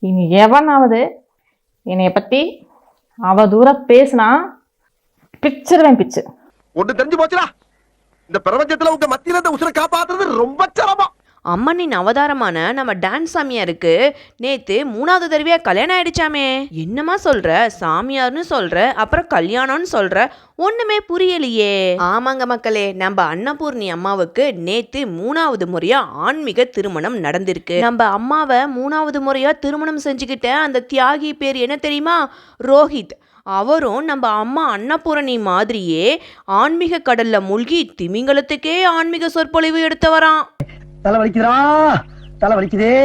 இனி எவனாவது என்னைய பத்தி அவ தூரம் பேசினா பிச்சிருவேன் பிச்சு. ஒன்று தெரிஞ்சு போச்சுடா. இந்த பிரபஞ்சத்துல உங்க மத்தியில இந்த உசுரை காப்பாத்துறது ரொம்ப சிரமம். அம்மனின் அவதாரமான நம்ம டான்ஸ் சாமியாருக்கு நேத்து மூணாவது தடவையா கல்யாணம் ஆயிடுச்சாமே. என்னமா சொல்ற? சாமியார்னு சொல்ற அப்புறம் கல்யாணம்னு சொல்ற ஒண்ணுமே புரியலையே. ஆமாங்க மக்களே நம்ம அன்னபூர்ணி அம்மாவுக்கு நேத்து மூணாவது முறையா ஆன்மீக திருமணம் நடந்திருக்கு. நம்ம அம்மாவை மூணாவது முறையா திருமணம் செஞ்சுக்கிட்ட அந்த தியாகி பேர் என்ன தெரியுமா? ரோஹித். அவரும் நம்ம அம்மா அன்னபூரணி மாதிரியே ஆன்மீக கடல்ல மூழ்கி திமிங்கலத்துக்கே ஆன்மீக சொற்பொழிவு எடுத்து வரான் தலை வலிக்குதா தலை வலிக்குதே.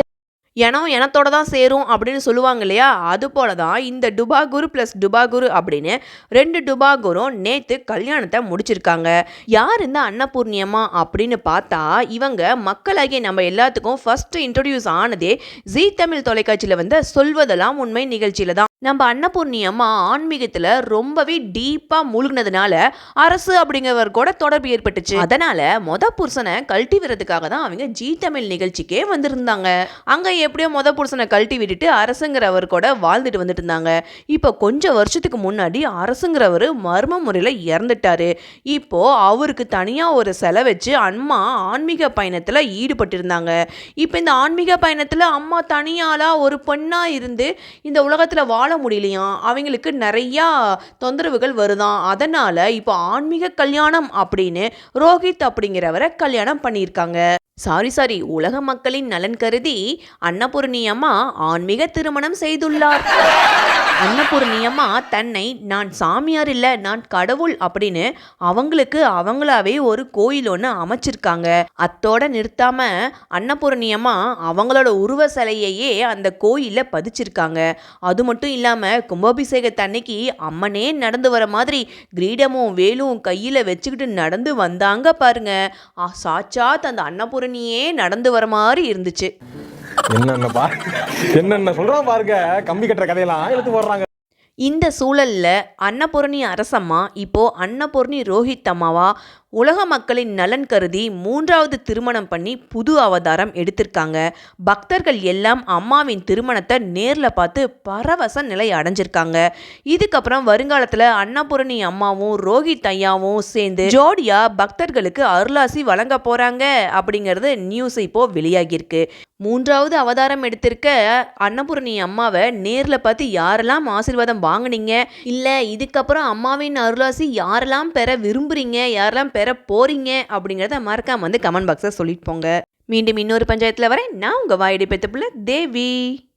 இனம் இனத்தோட தான் சேரும் அப்படின்னு சொல்லுவாங்க இல்லையா? அது போல தான் இந்த டுபாகுரு ப்ளஸ் டுபாகுரு அப்படின்னு ரெண்டு டுபாகுரும் நேற்று கல்யாணத்தை முடிச்சிருக்காங்க. யார் இந்த அன்னபூர்ணியம்மா அப்படின்னு பார்த்தா இவங்க மக்களாகிய நம்ம எல்லாத்துக்கும் ஃபஸ்ட்டு இன்ட்ரடியூஸ் ஆனதே ஜீ தமிழ் தொலைக்காட்சியில் வந்து சொல்வதெல்லாம் உண்மை நிகழ்ச்சியில் தான். நம்ம அன்னபூர்ணியம்மா ஆன்மீகத்தில் ரொம்பவே டீப்பாக மூழ்கினதுனால அரசு அப்படிங்கிறவர் கூட தொடர்பு ஏற்பட்டுச்சு. அதனால மொத புருஷனை கழட்டி விடுறதுக்காக தான் அவங்க ஜீ தமிழ் நிகழ்ச்சிக்கே வந்திருந்தாங்க. அங்கே எப்படியோ மொத புருஷனை கழட்டி விட்டுட்டு அரசுங்கிறவர் கூட வாழ்ந்துட்டு வந்துட்டு இருந்தாங்க இப்போ கொஞ்சம் வருஷத்துக்கு முன்னாடி அரசுங்கிறவர் மர்ம முறையில் இறந்துட்டாரு. இப்போ அவருக்கு தனியாக ஒரு செலை வச்சு அம்மா ஆன்மீக பயணத்தில் ஈடுபட்டிருந்தாங்க. இப்போ இந்த ஆன்மீக பயணத்தில் அம்மா தனியாலாக ஒரு பெண்ணாக இருந்து இந்த உலகத்தில் வாழ முடியலையாம் அவங்களுக்கு நிறையா தொந்தரவுகள் வருதாம் அதனால் இப்போ ஆன்மீக கல்யாணம் அப்படின்னு ரோஹித் அப்படிங்கிறவரை கல்யாணம் பண்ணியிருக்காங்க. சாரி சாரி உலக மக்களின் நலன் கருதி அன்னபூர்ணி அம்மா ஆன்மீக திருமணம் செய்துள்ளார். அன்னபூர்ணி அம்மா தன்னை நான் சாமியார் இல்லை நான் கடவுள் அப்படின்னு அவங்களுக்கு அவங்களாவே ஒரு கோயில் ஒன்று அமைச்சிருக்காங்க. அத்தோட நிறுத்தாம அன்னபூர்ணி அம்மா அவங்களோட உருவ சிலையையே அந்த கோயிலில் பதிச்சிருக்காங்க. அது மட்டும் இல்லாமல் கும்பாபிஷேகத்தன்னைக்கு அம்மனே நடந்து வர மாதிரி கிரீடமும் வேலும் கையில் வச்சுக்கிட்டு நடந்து வந்தாங்க பாருங்க. சாட்சாத் அந்த அன்னபூரணியே நடந்து வர மாதிரி இருந்துச்சு. என்னென்ன பா என்னென்ன சொல்றான் பாருங்க. கம்பி கட்டுற கதையெல்லாம் எடுத்து போடுறாங்க. இந்த சூழலில் அன்னபூரணி அரசம்மா இப்போ அன்னபூரணி ரோஹித் அம்மாவா உலக மக்களின் நலன் கருதி மூன்றாவது திருமணம் பண்ணி புது அவதாரம் எடுத்திருக்காங்க. பக்தர்கள் எல்லாம் அம்மாவின் திருமணத்தை நேரில் பார்த்து பரவச நிலை அடைஞ்சிருக்காங்க. இதுக்கப்புறம் வருங்காலத்தில் அன்னபூரணி அம்மாவும் ரோஹித் ஐயாவும் சேர்ந்து ஜோடியா பக்தர்களுக்கு அருளாசி வழங்க போகிறாங்க அப்படிங்கிறது நியூஸ் இப்போ வெளியாகியிருக்கு. மூன்றாவது அவதாரம் எடுத்திருக்க அன்னபூரணி அம்மாவை நேரில் பார்த்து யாரெல்லாம் ஆசீர்வாதம் வாங்குனீங்க? இல்லை இதுக்கப்புறம் அம்மாவின் அருளாசி யாரெல்லாம் பெற விரும்புறீங்க? யாரெல்லாம் பெற போறீங்க? அப்படிங்கிறத மறக்காம வந்து கமெண்ட் பாக்ஸை சொல்லிட்டு போங்க. மீண்டும் இன்னொரு பஞ்சாயத்தில் வரேன். நான் உங்கள் வாயடி பெத்த பிள்ளை தேவி.